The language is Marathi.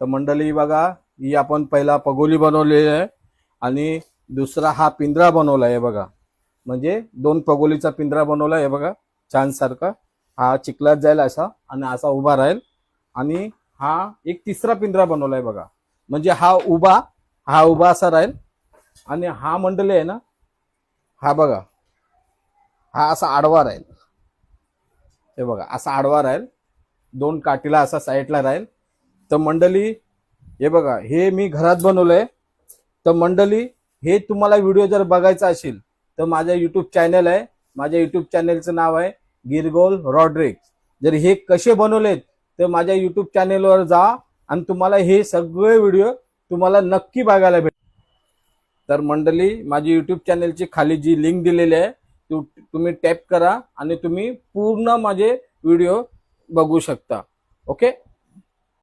तर मंडळी बघा ही आपण पहिला पगोली बनवलेली आहे आणि दुसरा हा पिंजरा बनवला आहे बघा. म्हणजे दोन पगोलीचा पिंजरा बनवला आहे बघा. छान सारखा. हा चिखलात जाईल असा आणि असा उभा राहील. आणि हा एक तिसरा पिंजरा बनवला आहे बघा. म्हणजे हा उभा हा उभा असा राहील. आणि हा मंडळी आहे ना हा बघा. हा असा आडवा राहील. हे बघा असा आडवा राहील. दोन काठीला असा साईडला राहील. तर मंडळी हे बघा हे मी घरात बनवलंय. तर मंडळी हे तुम्हाला व्हिडिओ जर बघायचा असेल तर माझ्या युट्यूब चॅनल आहे. माझ्या युट्यूब चॅनलचं नाव आहे गिरगोल रॉड्रिक्स जर हे कसे बनवलेत तर माझ्या युट्यूब चॅनेलवर जा आणि तुम्हाला हे सगळे व्हिडिओ तुम्हाला नक्की बघायला भेट तर मंडळी माझी युट्यूब चॅनलची खाली जी लिंक दिलेली आहे तू तुम्ही टॅप करा आणि तुम्ही पूर्ण माझे व्हिडिओ बघू शकता. ओके